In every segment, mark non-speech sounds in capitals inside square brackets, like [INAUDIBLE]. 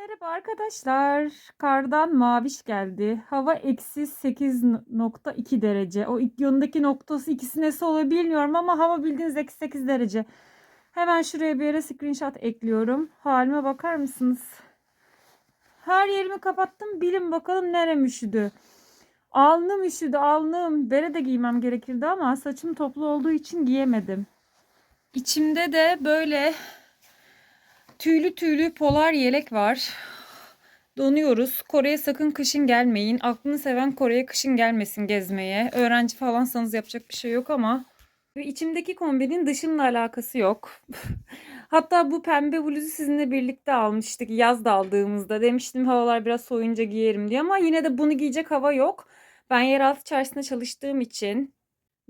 Merhaba arkadaşlar. Kardan maviş geldi. Hava eksi 8.2 derece. O yanındaki noktası ikisi nesi oluyor bilmiyorum ama hava bildiğiniz eksi 8 derece. Hemen şuraya bir yere screenshot ekliyorum. Halime bakar mısınız? Her yerimi kapattım. Bilin bakalım nerem üşüdü. Alnım üşüdü alnım. Bere de giymem gerekirdi ama saçım toplu olduğu için giyemedim. İçimde de böyle Tüylü tüylü polar yelek var. Donuyoruz. Kore'ye sakın kışın gelmeyin. Aklını seven Kore'ye kışın gelmesin gezmeye. Öğrenci falansanız yapacak bir şey yok ama. Ve içimdeki kombinin dışımla alakası yok. [LAUGHS] Hatta bu pembe bluzu sizinle birlikte almıştık yaz da aldığımızda. Demiştim havalar biraz soğuyunca giyerim diye ama yine de bunu giyecek hava yok. Ben yeraltı çarşısında çalıştığım için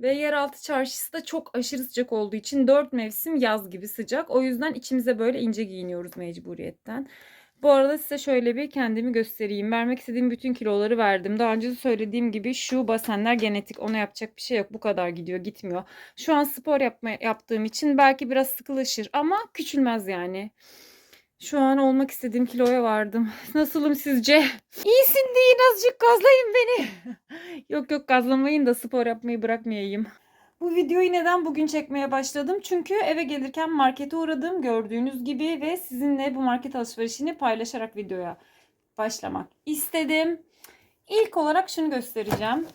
ve yeraltı çarşısı da çok aşırı sıcak olduğu için dört mevsim yaz gibi sıcak. O yüzden içimize böyle ince giyiniyoruz mecburiyetten. Bu arada size şöyle bir kendimi göstereyim. Vermek istediğim bütün kiloları verdim. Daha önce de söylediğim gibi şu basenler genetik. Ona yapacak bir şey yok. Bu kadar gidiyor, gitmiyor. Şu an spor yapma, yaptığım için belki biraz sıkılaşır ama küçülmez yani. Şu an olmak istediğim kiloya vardım. [LAUGHS] Nasılım sizce? İyisin deyin azıcık gazlayın beni. [LAUGHS] yok yok gazlamayın da spor yapmayı bırakmayayım. Bu videoyu neden bugün çekmeye başladım? Çünkü eve gelirken markete uğradım gördüğünüz gibi ve sizinle bu market alışverişini paylaşarak videoya başlamak istedim. İlk olarak şunu göstereceğim.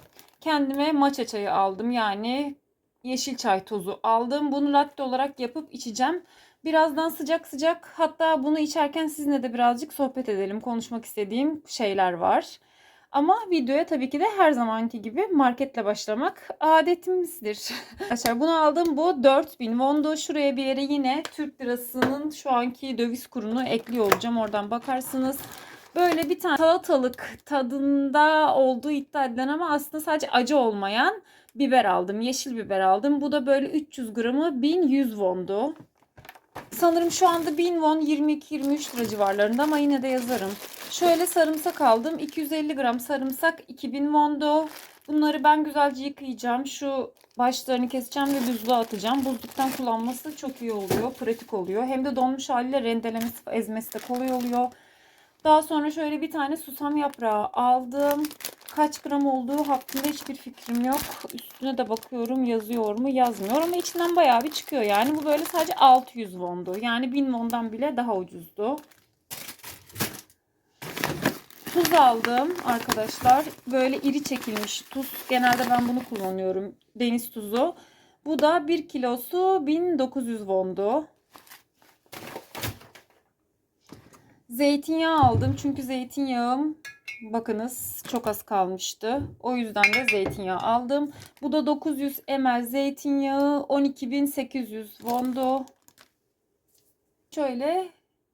Kendime matcha çayı aldım. Yani yeşil çay tozu aldım. Bunu latte olarak yapıp içeceğim. Birazdan sıcak sıcak hatta bunu içerken sizinle de birazcık sohbet edelim. Konuşmak istediğim şeyler var. Ama videoya tabii ki de her zamanki gibi marketle başlamak adetimizdir. [LAUGHS] Arkadaşlar bunu aldım. Bu 4000 wondu. Şuraya bir yere yine Türk lirasının şu anki döviz kurunu ekliyor olacağım. Oradan bakarsınız. Böyle bir tane salatalık tadında olduğu iddia edilen ama aslında sadece acı olmayan biber aldım. Yeşil biber aldım. Bu da böyle 300 gramı 1100 wondu. Sanırım şu anda 1000 won 22-23 lira civarlarında ama yine de yazarım. Şöyle sarımsak aldım. 250 gram sarımsak 2000 wondu. Bunları ben güzelce yıkayacağım. Şu başlarını keseceğim ve buzluğa atacağım. Buzluktan kullanması çok iyi oluyor. Pratik oluyor. Hem de donmuş haliyle rendelemesi, ezmesi de kolay oluyor. Daha sonra şöyle bir tane susam yaprağı aldım. Kaç gram olduğu hakkında hiçbir fikrim yok. Üstüne de bakıyorum yazıyor mu yazmıyor ama içinden bayağı bir çıkıyor. Yani bu böyle sadece 600 wondu. Yani 1000 wondan bile daha ucuzdu. Tuz aldım arkadaşlar. Böyle iri çekilmiş tuz. Genelde ben bunu kullanıyorum. Deniz tuzu. Bu da 1 kilosu 1900 wondu. Zeytinyağı aldım. Çünkü zeytinyağım bakınız çok az kalmıştı. O yüzden de zeytinyağı aldım. Bu da 900 ml zeytinyağı 12800 wondu. Şöyle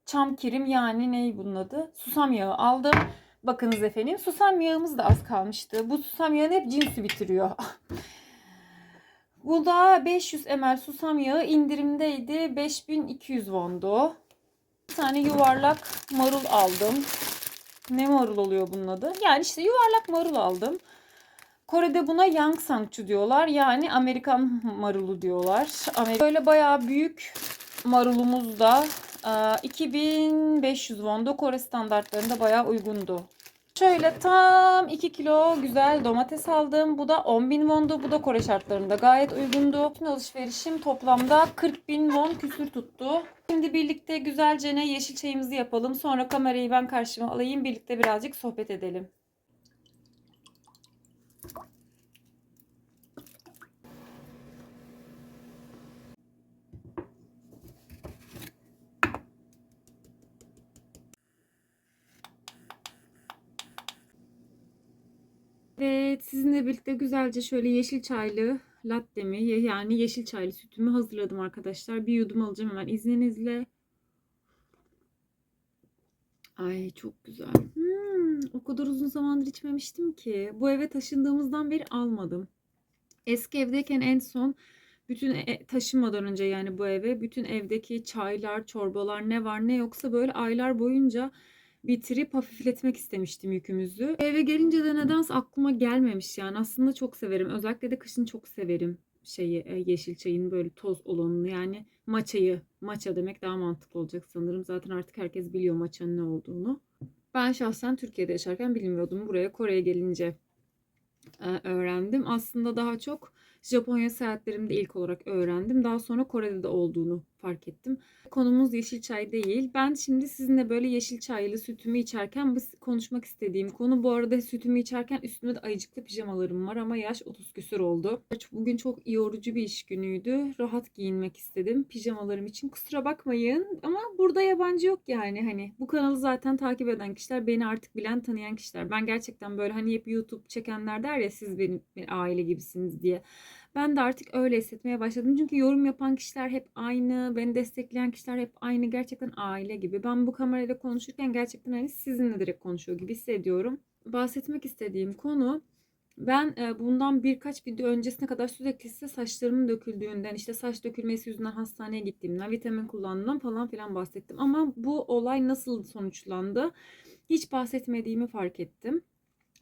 çam kirim yani ney bunun adı? Susam yağı aldım. Bakınız efendim susam yağımız da az kalmıştı. Bu susam yağını hep cinsi bitiriyor. [LAUGHS] Bu da 500 ml susam yağı indirimdeydi. 5200 wondu. Bir tane yuvarlak marul aldım. Ne marul oluyor bunun adı? Yani işte yuvarlak marul aldım. Kore'de buna yang sangchu diyorlar. Yani Amerikan marulu diyorlar. Amerika böyle bayağı büyük marulumuz da 2500 wondu. Kore standartlarında bayağı uygundu. Şöyle tam 2 kilo güzel domates aldım. Bu da 10.000 wondu. Bu da Kore şartlarında gayet uygundu. Bütün alışverişim toplamda 40.000 won küsür tuttu. Şimdi birlikte güzelce ne yeşil çayımızı yapalım. Sonra kamerayı ben karşıma alayım. Birlikte birazcık sohbet edelim. Evet, sizinle birlikte güzelce şöyle yeşil çaylı lattemi yani yeşil çaylı sütümü hazırladım arkadaşlar. Bir yudum alacağım hemen izninizle. Ay çok güzel. Hmm, o kadar uzun zamandır içmemiştim ki. Bu eve taşındığımızdan beri almadım. Eski evdeyken en son bütün e- taşınmadan önce yani bu eve bütün evdeki çaylar, çorbalar ne var ne yoksa böyle aylar boyunca bitirip hafifletmek istemiştim yükümüzü. Eve gelince de nedense aklıma gelmemiş yani. Aslında çok severim. Özellikle de kışın çok severim. şeyi e, yeşil çayın böyle toz olanını yani maçayı maça demek daha mantıklı olacak sanırım. Zaten artık herkes biliyor maçanın ne olduğunu. Ben şahsen Türkiye'de yaşarken bilmiyordum. Buraya Kore'ye gelince e, öğrendim. Aslında daha çok Japonya seyahatlerimde ilk olarak öğrendim. Daha sonra Kore'de de olduğunu fark ettim. Konumuz yeşil çay değil. Ben şimdi sizinle böyle yeşil çaylı sütümü içerken konuşmak istediğim konu. Bu arada sütümü içerken üstümde de ayıcıklı pijamalarım var ama yaş 30 küsür oldu. Bugün çok yorucu bir iş günüydü. Rahat giyinmek istedim pijamalarım için. Kusura bakmayın ama burada yabancı yok yani. Hani bu kanalı zaten takip eden kişiler, beni artık bilen, tanıyan kişiler. Ben gerçekten böyle hani hep YouTube çekenler der ya siz benim, benim aile gibisiniz diye. Ben de artık öyle hissetmeye başladım. Çünkü yorum yapan kişiler hep aynı. Beni destekleyen kişiler hep aynı. Gerçekten aile gibi. Ben bu kamerayla konuşurken gerçekten hani sizinle direkt konuşuyor gibi hissediyorum. Bahsetmek istediğim konu ben e, bundan birkaç video öncesine kadar sürekli size saçlarımın döküldüğünden, işte saç dökülmesi yüzünden hastaneye gittiğimden, vitamin kullandığımdan falan filan bahsettim. Ama bu olay nasıl sonuçlandı? Hiç bahsetmediğimi fark ettim.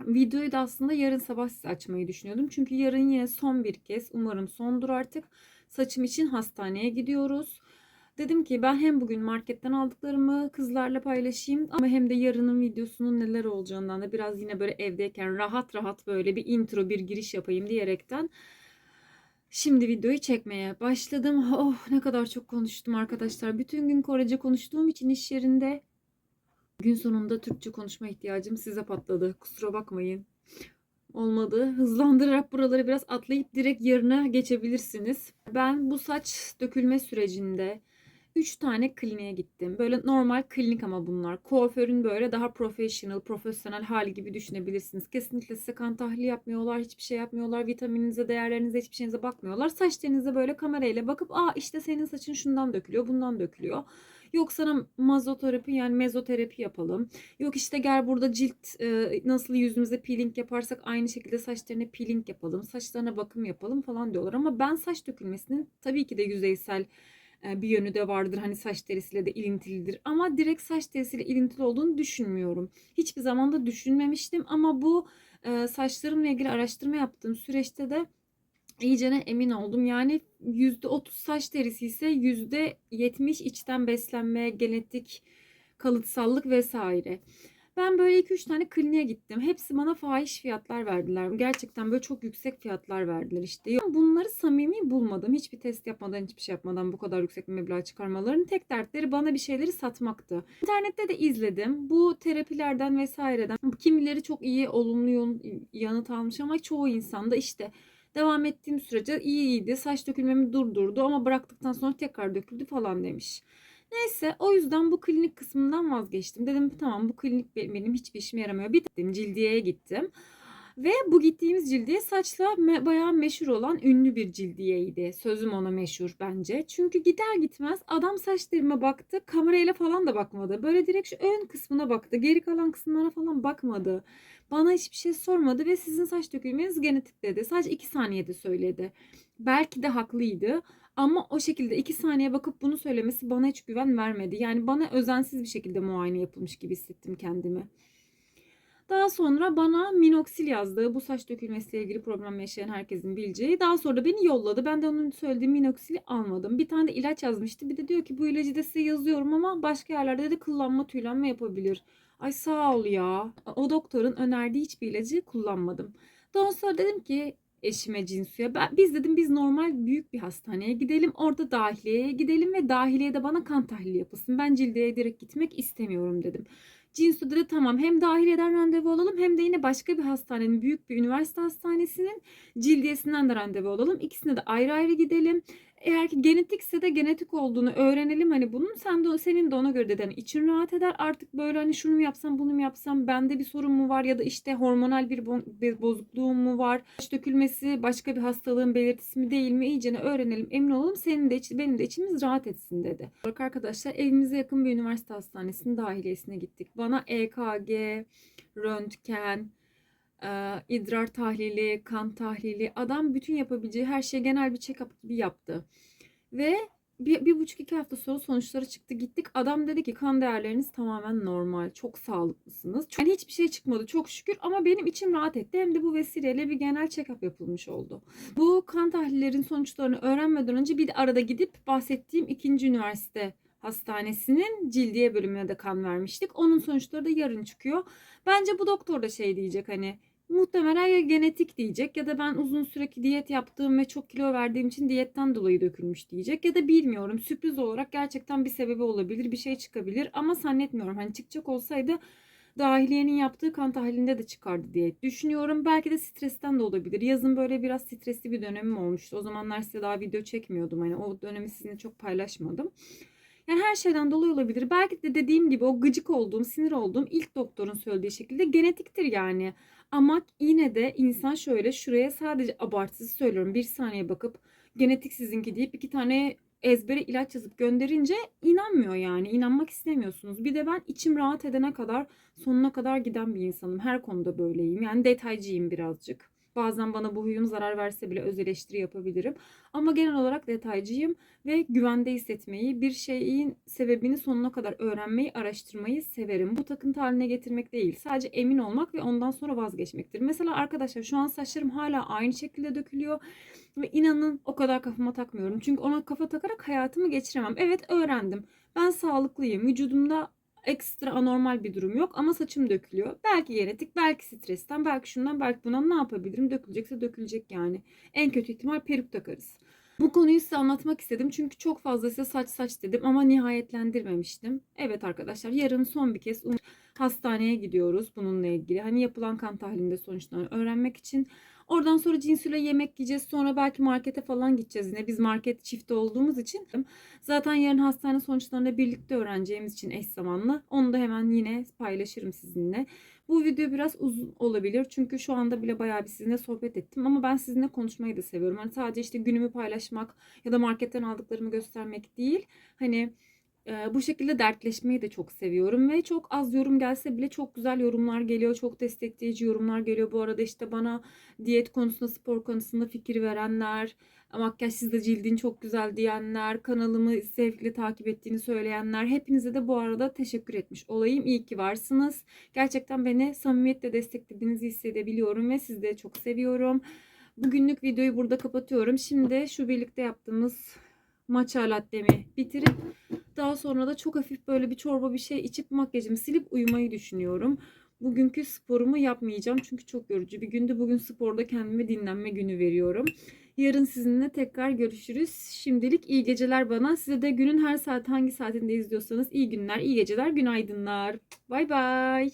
Videoyu da aslında yarın sabah size açmayı düşünüyordum. Çünkü yarın yine son bir kez, umarım sondur artık. Saçım için hastaneye gidiyoruz. Dedim ki ben hem bugün marketten aldıklarımı kızlarla paylaşayım ama hem de yarının videosunun neler olacağından da biraz yine böyle evdeyken rahat rahat böyle bir intro, bir giriş yapayım diyerekten Şimdi videoyu çekmeye başladım. Oh ne kadar çok konuştum arkadaşlar. Bütün gün Korece konuştuğum için iş yerinde Gün sonunda Türkçe konuşma ihtiyacım size patladı. Kusura bakmayın. Olmadı. Hızlandırarak buraları biraz atlayıp direkt yarına geçebilirsiniz. Ben bu saç dökülme sürecinde 3 tane kliniğe gittim. Böyle normal klinik ama bunlar. Kuaförün böyle daha professional, profesyonel hali gibi düşünebilirsiniz. Kesinlikle size kan tahlili yapmıyorlar, hiçbir şey yapmıyorlar. Vitamininize, değerlerinize, hiçbir şeyinize bakmıyorlar. Saçlarınıza böyle kamerayla bakıp aa işte senin saçın şundan dökülüyor, bundan dökülüyor. Yok sana mazoterapi yani mezoterapi yapalım. Yok işte gel burada cilt e, nasıl yüzümüze peeling yaparsak aynı şekilde saçlarına peeling yapalım. Saçlarına bakım yapalım falan diyorlar. Ama ben saç dökülmesinin tabii ki de yüzeysel e, bir yönü de vardır. Hani saç derisiyle de ilintilidir. Ama direkt saç derisiyle ilintili olduğunu düşünmüyorum. Hiçbir zaman da düşünmemiştim. Ama bu e, saçlarımla ilgili araştırma yaptığım süreçte de iyicene emin oldum. Yani %30 saç derisi ise %70 içten beslenme, genetik kalıtsallık vesaire. Ben böyle 2-3 tane kliniğe gittim. Hepsi bana fahiş fiyatlar verdiler. Gerçekten böyle çok yüksek fiyatlar verdiler işte. Bunları samimi bulmadım. Hiçbir test yapmadan, hiçbir şey yapmadan bu kadar yüksek bir meblağ çıkarmaların tek dertleri bana bir şeyleri satmaktı. İnternette de izledim. Bu terapilerden vesaireden kimileri çok iyi olumlu yanıt almış ama çoğu insanda işte Devam ettiğim sürece iyiydi. Saç dökülmemi durdurdu ama bıraktıktan sonra tekrar döküldü falan demiş. Neyse o yüzden bu klinik kısmından vazgeçtim. Dedim tamam bu klinik benim hiçbir işime yaramıyor. Bir dedim cildiyeye gittim. Ve bu gittiğimiz cildiye saçla me bayağı meşhur olan ünlü bir cildiyeydi. Sözüm ona meşhur bence. Çünkü gider gitmez adam saçlarıma baktı. Kamerayla falan da bakmadı. Böyle direkt şu ön kısmına baktı. Geri kalan kısımlara falan bakmadı. Bana hiçbir şey sormadı ve sizin saç dökülmeniz genetik dedi. Sadece 2 saniyede söyledi. Belki de haklıydı. Ama o şekilde 2 saniye bakıp bunu söylemesi bana hiç güven vermedi. Yani bana özensiz bir şekilde muayene yapılmış gibi hissettim kendimi. Daha sonra bana minoksil yazdı. Bu saç dökülmesiyle ilgili problem yaşayan herkesin bileceği. Daha sonra da beni yolladı. Ben de onun söylediği minoksili almadım. Bir tane de ilaç yazmıştı. Bir de diyor ki bu ilacı da size yazıyorum ama başka yerlerde de kıllanma tüylenme yapabilir. Ay sağ ol ya. O doktorun önerdiği hiçbir ilacı kullanmadım. Daha sonra dedim ki eşime Cinsu'ya ben, biz dedim biz normal büyük bir hastaneye gidelim. Orada dahiliyeye gidelim ve dahiliyede bana kan tahlili yapılsın. Ben cildiyeye direkt gitmek istemiyorum dedim. Cinsu dedi tamam hem dahiliyeden randevu alalım hem de yine başka bir hastanenin büyük bir üniversite hastanesinin cildiyesinden de randevu alalım. İkisine de ayrı ayrı gidelim. Eğer ki genetikse de genetik olduğunu öğrenelim hani bunun sen de senin de ona göre dedi hani için rahat eder artık böyle hani şunu mu yapsam bunu mu yapsam bende bir sorun mu var ya da işte hormonal bir, bo- bir bozukluğum mu var saç dökülmesi başka bir hastalığın belirtisi mi değil mi iyicene öğrenelim emin olalım senin de iç, benim de içimiz rahat etsin dedi. Bak arkadaşlar evimize yakın bir üniversite hastanesinin dahiliyesine gittik bana EKG röntgen idrar tahlili, kan tahlili. Adam bütün yapabileceği her şeyi genel bir check-up gibi yaptı. Ve bir, bir buçuk iki hafta sonra sonuçları çıktı gittik. Adam dedi ki kan değerleriniz tamamen normal. Çok sağlıklısınız. Yani hiçbir şey çıkmadı çok şükür ama benim içim rahat etti. Hem de bu vesileyle bir genel check-up yapılmış oldu. Bu kan tahlillerin sonuçlarını öğrenmeden önce bir de arada gidip bahsettiğim ikinci üniversite hastanesinin cildiye bölümüne de kan vermiştik. Onun sonuçları da yarın çıkıyor. Bence bu doktor da şey diyecek hani muhtemelen ya genetik diyecek ya da ben uzun süreki diyet yaptığım ve çok kilo verdiğim için diyetten dolayı dökülmüş diyecek ya da bilmiyorum sürpriz olarak gerçekten bir sebebi olabilir bir şey çıkabilir ama zannetmiyorum hani çıkacak olsaydı dahiliyenin yaptığı kan tahlilinde de çıkardı diye düşünüyorum. Belki de stresten de olabilir. Yazın böyle biraz stresli bir dönemim olmuştu. O zamanlar size daha video çekmiyordum. Hani o dönemi sizinle çok paylaşmadım. Yani her şeyden dolayı olabilir. Belki de dediğim gibi o gıcık olduğum, sinir olduğum ilk doktorun söylediği şekilde genetiktir yani. Ama yine de insan şöyle şuraya sadece abartısız söylüyorum. Bir saniye bakıp genetik sizinki deyip iki tane ezbere ilaç yazıp gönderince inanmıyor yani. İnanmak istemiyorsunuz. Bir de ben içim rahat edene kadar sonuna kadar giden bir insanım. Her konuda böyleyim. Yani detaycıyım birazcık. Bazen bana bu huyum zarar verse bile öz eleştiri yapabilirim. Ama genel olarak detaycıyım ve güvende hissetmeyi, bir şeyin sebebini sonuna kadar öğrenmeyi, araştırmayı severim. Bu takıntı haline getirmek değil. Sadece emin olmak ve ondan sonra vazgeçmektir. Mesela arkadaşlar şu an saçlarım hala aynı şekilde dökülüyor. Ve inanın o kadar kafama takmıyorum. Çünkü ona kafa takarak hayatımı geçiremem. Evet öğrendim. Ben sağlıklıyım. Vücudumda ekstra anormal bir durum yok ama saçım dökülüyor. Belki genetik, belki stresten, belki şundan, belki bundan ne yapabilirim? Dökülecekse dökülecek yani. En kötü ihtimal peruk takarız. Bu konuyu size anlatmak istedim çünkü çok fazla size saç saç dedim ama nihayetlendirmemiştim. Evet arkadaşlar yarın son bir kez um- hastaneye gidiyoruz bununla ilgili. Hani yapılan kan tahlilinde sonuçlarını öğrenmek için. Oradan sonra cinsüyle yemek yiyeceğiz. Sonra belki markete falan gideceğiz yine. Biz market çifti olduğumuz için. Zaten yarın hastane sonuçlarını birlikte öğreneceğimiz için eş zamanlı. Onu da hemen yine paylaşırım sizinle. Bu video biraz uzun olabilir. Çünkü şu anda bile bayağı bir sizinle sohbet ettim. Ama ben sizinle konuşmayı da seviyorum. Hani sadece işte günümü paylaşmak ya da marketten aldıklarımı göstermek değil. Hani e, bu şekilde dertleşmeyi de çok seviyorum ve çok az yorum gelse bile çok güzel yorumlar geliyor. Çok destekleyici yorumlar geliyor. Bu arada işte bana diyet konusunda, spor konusunda fikir verenler, makyajsız da cildin çok güzel diyenler, kanalımı zevkle takip ettiğini söyleyenler. Hepinize de bu arada teşekkür etmiş olayım. İyi ki varsınız. Gerçekten beni samimiyetle desteklediğinizi hissedebiliyorum ve sizi de çok seviyorum. Bugünlük videoyu burada kapatıyorum. Şimdi şu birlikte yaptığımız matcha lattemi bitirip daha sonra da çok hafif böyle bir çorba bir şey içip makyajımı silip uyumayı düşünüyorum. Bugünkü sporumu yapmayacağım çünkü çok yorucu bir gündü. Bugün sporda kendime dinlenme günü veriyorum. Yarın sizinle tekrar görüşürüz. Şimdilik iyi geceler bana. Size de günün her saat hangi saatinde izliyorsanız iyi günler, iyi geceler, günaydınlar. Bay bay.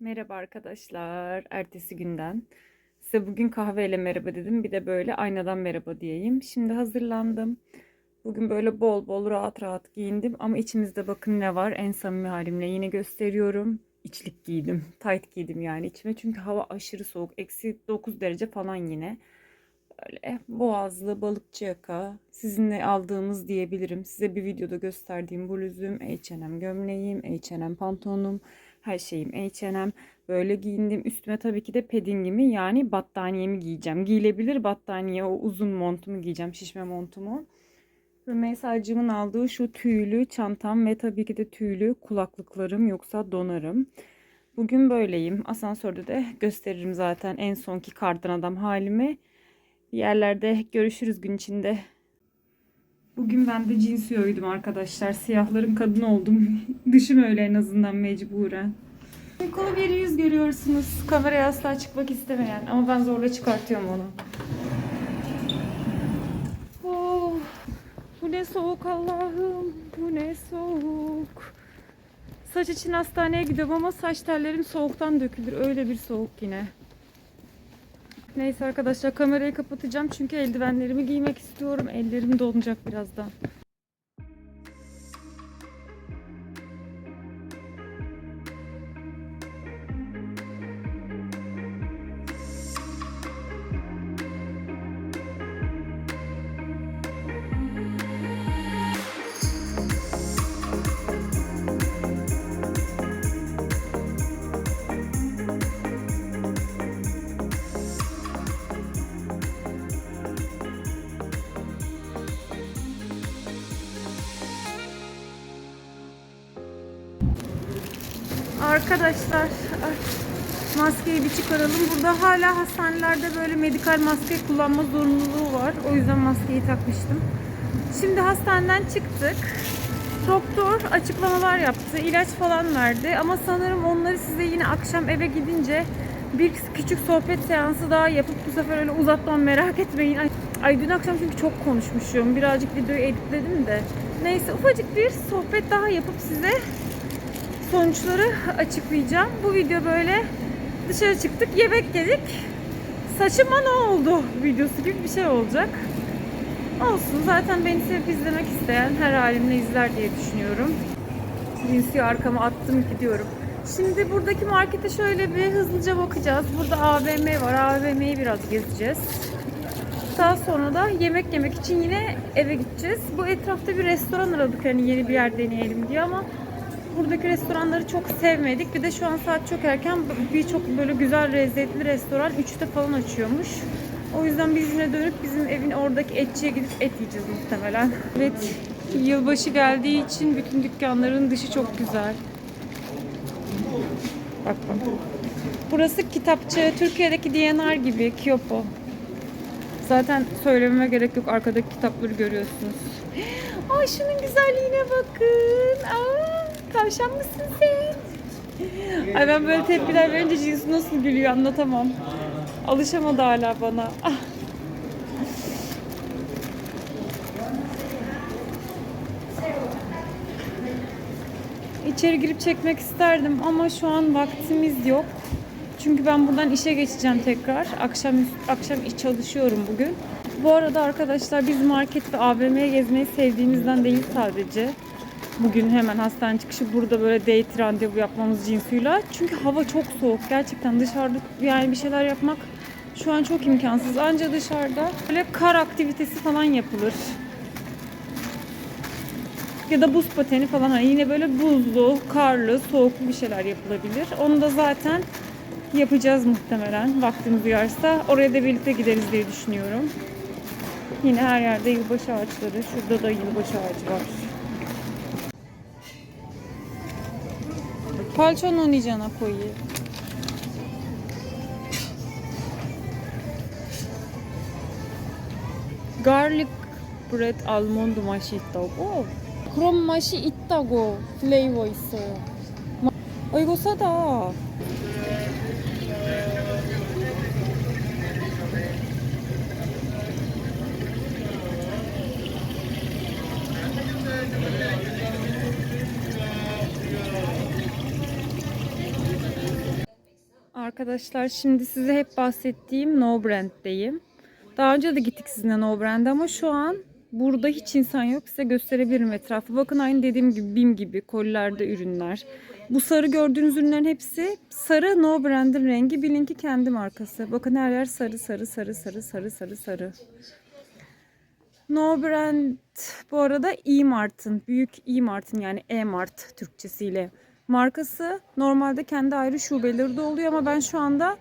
Merhaba arkadaşlar. Ertesi günden. Size bugün kahveyle merhaba dedim. Bir de böyle aynadan merhaba diyeyim. Şimdi hazırlandım. Bugün böyle bol bol rahat rahat giyindim. Ama içimizde bakın ne var. En samimi halimle yine gösteriyorum. İçlik giydim. Tight giydim yani içime. Çünkü hava aşırı soğuk. Eksi 9 derece falan yine. Böyle boğazlı balıkçı yaka. Sizinle aldığımız diyebilirim. Size bir videoda gösterdiğim bluzum, H&M gömleğim, H&M pantolonum. Her şeyim H&M. Böyle giyindim. Üstüme tabii ki de paddingimi yani battaniyemi giyeceğim. Giyilebilir battaniye o uzun montumu giyeceğim. Şişme montumu. Rümeysa'cığımın aldığı şu tüylü çantam ve tabii ki de tüylü kulaklıklarım yoksa donarım. Bugün böyleyim. Asansörde de gösteririm zaten en sonki kardan adam halimi. Bir yerlerde görüşürüz gün içinde. Bugün ben de cins yoydum arkadaşlar. Siyahların kadını oldum. [LAUGHS] Dışım öyle en azından mecburen. Kolu bir yüz görüyorsunuz. Kameraya asla çıkmak istemeyen. Ama ben zorla çıkartıyorum onu. Oh, bu ne soğuk Allah'ım. Bu ne soğuk. Saç için hastaneye gidiyorum ama saç tellerim soğuktan dökülür. Öyle bir soğuk yine. Neyse arkadaşlar kamerayı kapatacağım çünkü eldivenlerimi giymek istiyorum. Ellerim donacak birazdan. Çıkaralım. Burada hala hastanelerde böyle medikal maske kullanma zorunluluğu var. O yüzden maskeyi takmıştım. Şimdi hastaneden çıktık. Doktor açıklamalar yaptı. ilaç falan verdi. Ama sanırım onları size yine akşam eve gidince bir küçük sohbet seansı daha yapıp bu sefer öyle uzatmam merak etmeyin. Ay, ay dün akşam çünkü çok konuşmuşum. Birazcık videoyu editledim de. Neyse ufacık bir sohbet daha yapıp size sonuçları açıklayacağım. Bu video böyle dışarı çıktık, yemek yedik. Saçıma ne oldu videosu gibi bir şey olacak. Olsun zaten beni sevip izlemek isteyen her halimle izler diye düşünüyorum. Cinsi arkama attım gidiyorum. Şimdi buradaki markete şöyle bir hızlıca bakacağız. Burada AVM var. AVM'yi biraz gezeceğiz. Daha sonra da yemek yemek için yine eve gideceğiz. Bu etrafta bir restoran aradık hani yeni bir yer deneyelim diye ama buradaki restoranları çok sevmedik. Bir de şu an saat çok erken birçok böyle güzel lezzetli restoran 3'te falan açıyormuş. O yüzden biz yine dönüp bizim evin oradaki etçiye gidip et yiyeceğiz muhtemelen. Evet, yılbaşı geldiği için bütün dükkanların dışı çok güzel. Bak bak. Burası kitapçı, Türkiye'deki DNR gibi, Kyopo. Zaten söylememe gerek yok, arkadaki kitapları görüyorsunuz. [GASPS] Ay şunun güzelliğine bakın. Aa, tavşan mısın sen? Ay ben böyle tepkiler verince Jinsu nasıl gülüyor anlatamam. Alışamadı hala bana. Ah. İçeri girip çekmek isterdim ama şu an vaktimiz yok. Çünkü ben buradan işe geçeceğim tekrar. Akşam akşam iş çalışıyorum bugün. Bu arada arkadaşlar biz market ve AVM'ye gezmeyi sevdiğimizden değil sadece. Bugün hemen hastane çıkışı burada böyle date randevu yapmamız cinsuyla. Çünkü hava çok soğuk. Gerçekten dışarıda yani bir şeyler yapmak şu an çok imkansız. Anca dışarıda böyle kar aktivitesi falan yapılır. Ya da buz pateni falan. Hani yine böyle buzlu, karlı, soğuklu bir şeyler yapılabilir. Onu da zaten yapacağız muhtemelen. Vaktimiz uyarsa. Oraya da birlikte gideriz diye düşünüyorum. Yine her yerde yılbaşı ağaçları. Şurada da yılbaşı ağacı var. Palçonu oynayacağına koyayım. garlic bread 알몬드 맛이 있다고? 그런 맛이 있다고 플레이버 있어요. 마- 어 이거 싸다. Arkadaşlar şimdi size hep bahsettiğim No Brand'deyim. Daha önce de gittik sizinle No Brand'e ama şu an burada hiç insan yok. Size gösterebilirim etrafı. Bakın aynı dediğim gibi BİM gibi kolilerde ürünler. Bu sarı gördüğünüz ürünlerin hepsi sarı No Brand'in rengi. Bilinki kendi markası. Bakın her yer sarı sarı sarı sarı sarı sarı sarı. No Brand bu arada E-Mart'ın, büyük E-Mart'ın yani E-Mart Türkçesiyle markası. Normalde kendi ayrı şubeleri de oluyor ama ben şu anda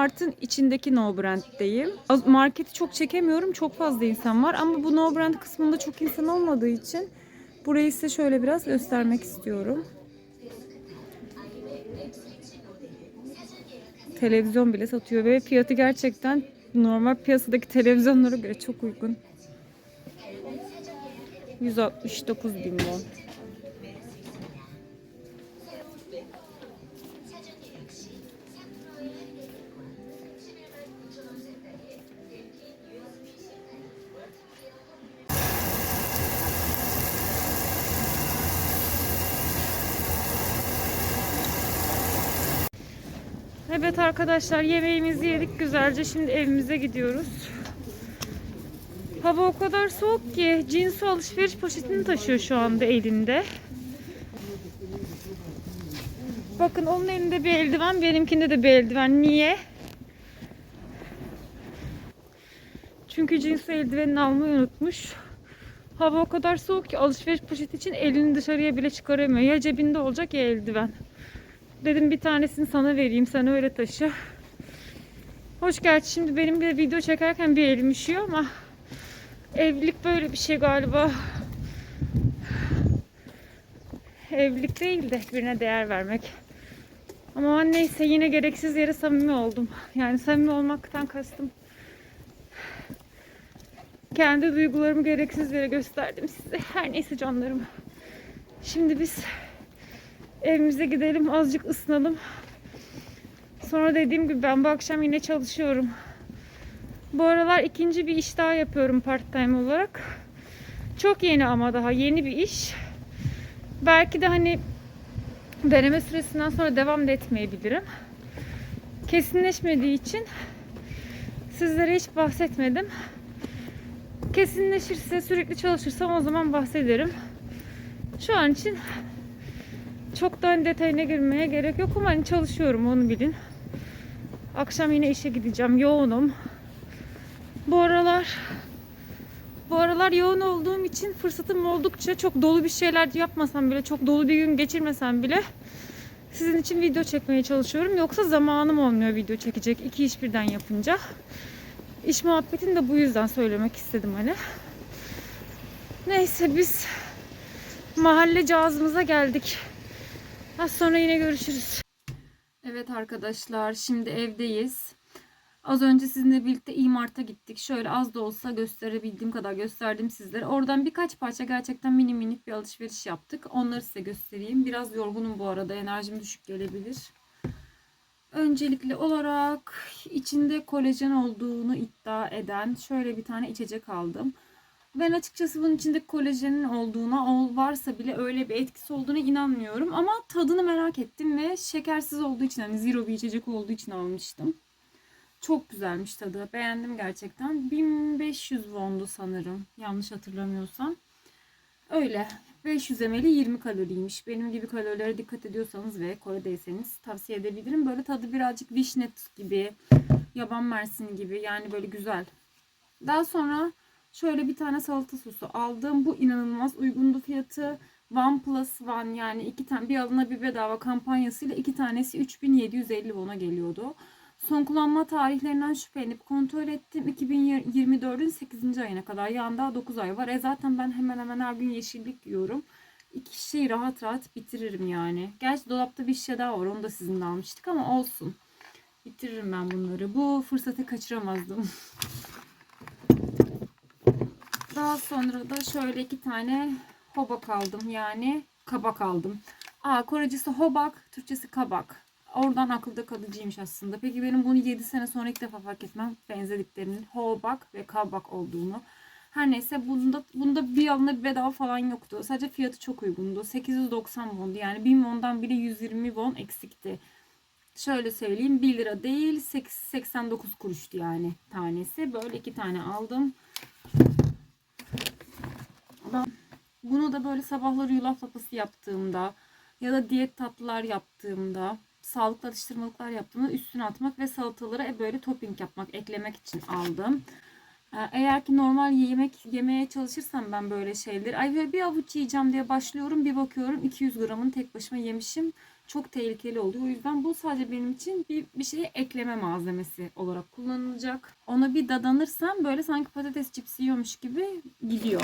Mart'ın içindeki No Brand'deyim. Marketi çok çekemiyorum. Çok fazla insan var ama bu No Brand kısmında çok insan olmadığı için burayı size şöyle biraz göstermek istiyorum. Televizyon bile satıyor ve fiyatı gerçekten normal piyasadaki televizyonlara göre çok uygun. 169 bin won. Arkadaşlar yemeğimizi yedik güzelce. Şimdi evimize gidiyoruz. Hava o kadar soğuk ki Cinsu alışveriş poşetini taşıyor şu anda elinde. Bakın onun elinde bir eldiven, benimkinde de bir eldiven. Niye? Çünkü Cinsu eldivenini almayı unutmuş. Hava o kadar soğuk ki alışveriş poşeti için elini dışarıya bile çıkaramıyor. Ya cebinde olacak ya eldiven. Dedim bir tanesini sana vereyim sen öyle taşı. Hoş gerçi şimdi benim bir video çekerken bir elim üşüyor ama evlilik böyle bir şey galiba. evlilik değil de birine değer vermek. Ama neyse yine gereksiz yere samimi oldum. Yani samimi olmaktan kastım. Kendi duygularımı gereksiz yere gösterdim size. Her neyse canlarım. Şimdi biz evimize gidelim azıcık ısınalım. Sonra dediğim gibi ben bu akşam yine çalışıyorum. Bu aralar ikinci bir iş daha yapıyorum part time olarak. Çok yeni ama daha yeni bir iş. Belki de hani deneme süresinden sonra devam da etmeyebilirim. Kesinleşmediği için sizlere hiç bahsetmedim. Kesinleşirse, sürekli çalışırsam o zaman bahsederim. Şu an için çok da hani detayına girmeye gerek yok ama hani çalışıyorum onu bilin. Akşam yine işe gideceğim. Yoğunum. Bu aralar bu aralar yoğun olduğum için fırsatım oldukça çok dolu bir şeyler yapmasam bile, çok dolu bir gün geçirmesem bile sizin için video çekmeye çalışıyorum. Yoksa zamanım olmuyor video çekecek. iki iş birden yapınca. İş muhabbetini de bu yüzden söylemek istedim hani. Neyse biz mahalle cazımıza geldik. Az sonra yine görüşürüz. Evet arkadaşlar şimdi evdeyiz. Az önce sizinle birlikte İmart'a gittik. Şöyle az da olsa gösterebildiğim kadar gösterdim sizlere. Oradan birkaç parça gerçekten mini minik bir alışveriş yaptık. Onları size göstereyim. Biraz yorgunum bu arada. Enerjim düşük gelebilir. Öncelikli olarak içinde kolajen olduğunu iddia eden şöyle bir tane içecek aldım. Ben açıkçası bunun içinde kolajenin olduğuna, ol varsa bile öyle bir etkisi olduğuna inanmıyorum. Ama tadını merak ettim ve şekersiz olduğu için, hani zero bir içecek olduğu için almıştım. Çok güzelmiş tadı. Beğendim gerçekten. 1500 wondu sanırım. Yanlış hatırlamıyorsam. Öyle. 500 ml 20 kaloriymiş. Benim gibi kalorilere dikkat ediyorsanız ve Kore'deyseniz tavsiye edebilirim. Böyle tadı birazcık vişnet gibi, yaban mersini gibi yani böyle güzel. Daha sonra şöyle bir tane salata sosu aldım. Bu inanılmaz uygundu fiyatı. One plus one yani iki tane bir alına bir bedava kampanyasıyla iki tanesi 3750 won'a geliyordu. Son kullanma tarihlerinden şüphelenip kontrol ettim. 2024'ün 8. ayına kadar yani daha 9 ay var. E zaten ben hemen hemen her gün yeşillik yiyorum. İki şişeyi rahat rahat bitiririm yani. Gerçi dolapta bir şişe daha var. Onu da sizinle almıştık ama olsun. Bitiririm ben bunları. Bu fırsatı kaçıramazdım. [LAUGHS] Daha sonra da şöyle iki tane hobak aldım. Yani kabak aldım. Aa Korecesi hobak, Türkçesi kabak. Oradan akılda kalıcıymış aslında. Peki benim bunu 7 sene sonra ilk defa fark etmem. Benzediklerinin hobak ve kabak olduğunu. Her neyse bunda, bunda bir alına bir bedava falan yoktu. Sadece fiyatı çok uygundu. 890 wondu. Yani 1000 wondan bile 120 won eksikti. Şöyle söyleyeyim 1 lira değil 89 kuruştu yani tanesi. Böyle iki tane aldım. Ben bunu da böyle sabahları yulaf lapası yaptığımda ya da diyet tatlılar yaptığımda sağlıklı atıştırmalıklar yaptığımda üstüne atmak ve salatalara e, böyle topping yapmak, eklemek için aldım. Ee, Eğer ki normal yemek yemeye çalışırsam ben böyle şeyleri ay böyle bir avuç yiyeceğim diye başlıyorum bir bakıyorum 200 gramını tek başıma yemişim. Çok tehlikeli oluyor. O yüzden bu sadece benim için bir, bir şeye ekleme malzemesi olarak kullanılacak. Ona bir dadanırsam böyle sanki patates cipsi yiyormuş gibi gidiyor.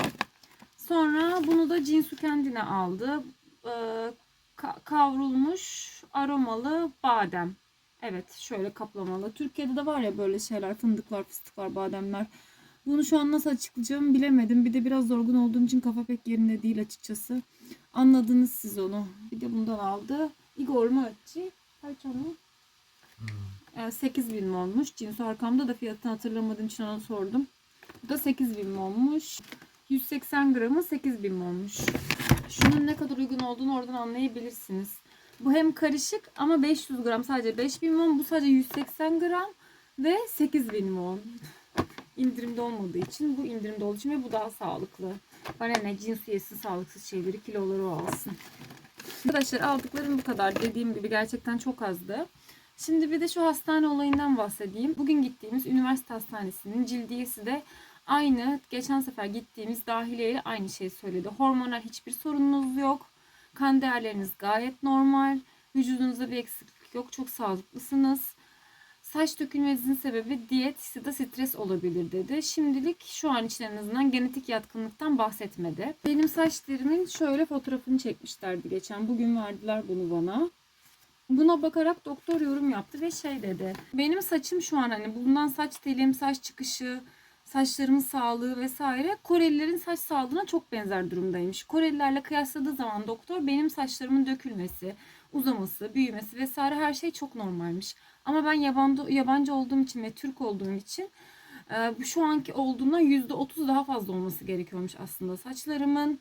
Sonra bunu da Jinsu kendine aldı. Ee, ka- kavrulmuş aromalı badem. Evet şöyle kaplamalı. Türkiye'de de var ya böyle şeyler fındıklar, fıstıklar, bademler. Bunu şu an nasıl açıklayacağımı bilemedim. Bir de biraz zorgun olduğum için kafa pek yerinde değil açıkçası. Anladınız siz onu. Bir de bundan aldı. Igor Maçı. Kaç onu? Ee, 8 bin olmuş. Cinsu arkamda da fiyatını hatırlamadığım için ona sordum. Bu da 8 bin olmuş. 180 gramı 8 bin olmuş. Şunun ne kadar uygun olduğunu oradan anlayabilirsiniz. Bu hem karışık ama 500 gram sadece 5000 won. Bu sadece 180 gram ve 8000 won. İndirimde olmadığı için bu indirimde olduğu için ve bu daha sağlıklı. Bana ne cins üyesi sağlıksız şeyleri kiloları o alsın. Arkadaşlar aldıklarım bu kadar. Dediğim gibi gerçekten çok azdı. Şimdi bir de şu hastane olayından bahsedeyim. Bugün gittiğimiz üniversite hastanesinin cildiyesi de aynı geçen sefer gittiğimiz dahiliyeyle aynı şeyi söyledi. Hormonal hiçbir sorununuz yok. Kan değerleriniz gayet normal. Vücudunuzda bir eksiklik yok. Çok sağlıklısınız. Saç dökülmesinin sebebi diyet ya da stres olabilir dedi. Şimdilik şu an için genetik yatkınlıktan bahsetmedi. Benim saç derimin şöyle fotoğrafını çekmişlerdi geçen. Bugün verdiler bunu bana. Buna bakarak doktor yorum yaptı ve şey dedi. Benim saçım şu an hani bulunan saç telim, saç çıkışı, saçlarımın sağlığı vesaire Korelilerin saç sağlığına çok benzer durumdaymış. Korelilerle kıyasladığı zaman doktor benim saçlarımın dökülmesi, uzaması, büyümesi vesaire her şey çok normalmiş. Ama ben yabancı, yabancı olduğum için ve Türk olduğum için e, bu şu anki olduğundan %30 daha fazla olması gerekiyormuş aslında saçlarımın.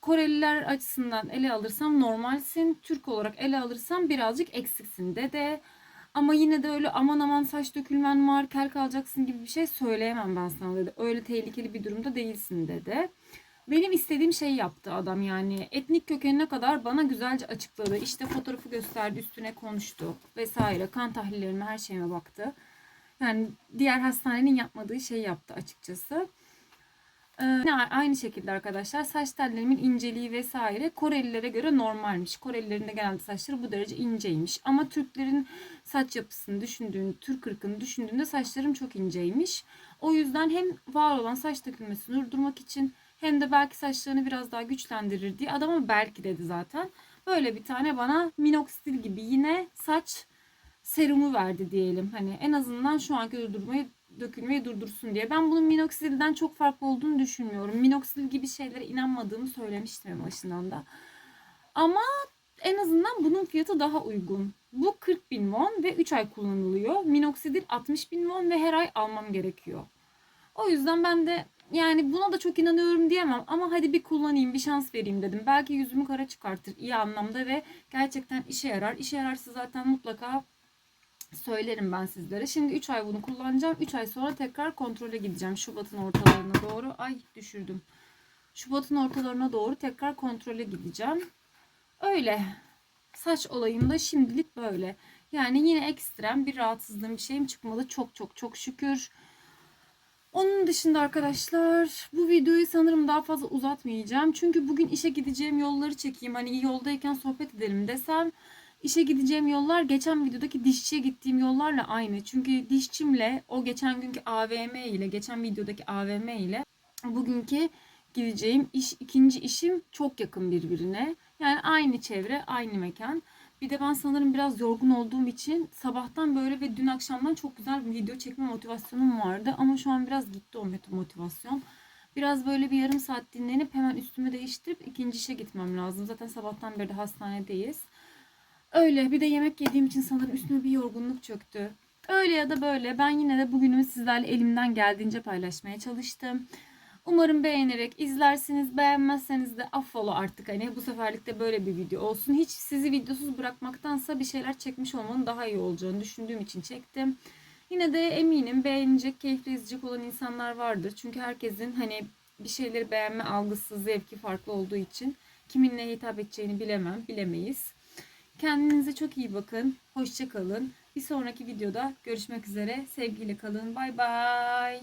Koreliler açısından ele alırsam normalsin. Türk olarak ele alırsam birazcık eksiksin de Ama yine de öyle aman aman saç dökülmen var, kel kalacaksın gibi bir şey söyleyemem ben sana dedi. Öyle tehlikeli bir durumda değilsin dedi. Benim istediğim şeyi yaptı adam yani. Etnik kökenine kadar bana güzelce açıkladı. İşte fotoğrafı gösterdi, üstüne konuştu vesaire. Kan tahlillerime, her şeyime baktı. Yani diğer hastanenin yapmadığı şeyi yaptı açıkçası. Ee, yine aynı şekilde arkadaşlar saç tellerimin inceliği vesaire Korelilere göre normalmiş. Korelilerin de genelde saçları bu derece inceymiş. Ama Türklerin saç yapısını düşündüğün, Türk ırkını düşündüğünde saçlarım çok inceymiş. O yüzden hem var olan saç dökülmesini durdurmak için hem de belki saçlarını biraz daha güçlendirir diye adama belki dedi zaten. Böyle bir tane bana minoxidil gibi yine saç serumu verdi diyelim. Hani en azından şu anki durdurmayı dökülmeyi durdursun diye. Ben bunun minoxidilden çok farklı olduğunu düşünmüyorum. Minoxidil gibi şeylere inanmadığımı söylemiştim en başından da. Ama en azından bunun fiyatı daha uygun. Bu 40 bin won ve 3 ay kullanılıyor. Minoxidil 60 bin won ve her ay almam gerekiyor. O yüzden ben de yani buna da çok inanıyorum diyemem ama hadi bir kullanayım bir şans vereyim dedim. Belki yüzümü kara çıkartır iyi anlamda ve gerçekten işe yarar. İşe yararsa zaten mutlaka söylerim ben sizlere. Şimdi 3 ay bunu kullanacağım. 3 ay sonra tekrar kontrole gideceğim. Şubat'ın ortalarına doğru. Ay düşürdüm. Şubat'ın ortalarına doğru tekrar kontrole gideceğim. Öyle. Saç olayında şimdilik böyle. Yani yine ekstrem bir rahatsızlığım bir şeyim çıkmadı. Çok çok çok şükür. Onun dışında arkadaşlar bu videoyu sanırım daha fazla uzatmayacağım. Çünkü bugün işe gideceğim yolları çekeyim. Hani yoldayken sohbet edelim desem işe gideceğim yollar geçen videodaki dişçiye gittiğim yollarla aynı. Çünkü dişçimle o geçen günkü AVM ile geçen videodaki AVM ile bugünkü gideceğim iş ikinci işim çok yakın birbirine. Yani aynı çevre, aynı mekan. Bir de ben sanırım biraz yorgun olduğum için sabahtan böyle ve dün akşamdan çok güzel bir video çekme motivasyonum vardı. Ama şu an biraz gitti o motivasyon. Biraz böyle bir yarım saat dinlenip hemen üstümü değiştirip ikinci işe gitmem lazım. Zaten sabahtan beri de hastanedeyiz. Öyle bir de yemek yediğim için sanırım üstüme bir yorgunluk çöktü. Öyle ya da böyle ben yine de bugünümü sizlerle elimden geldiğince paylaşmaya çalıştım. Umarım beğenerek izlersiniz. Beğenmezseniz de affola artık. Hani bu seferlik de böyle bir video olsun. Hiç sizi videosuz bırakmaktansa bir şeyler çekmiş olmanın daha iyi olacağını düşündüğüm için çektim. Yine de eminim beğenecek, keyifle izleyecek olan insanlar vardır. Çünkü herkesin hani bir şeyleri beğenme algısı, zevki farklı olduğu için kimin neye hitap edeceğini bilemem, bilemeyiz. Kendinize çok iyi bakın. Hoşça kalın. Bir sonraki videoda görüşmek üzere. Sevgiyle kalın. Bay bay.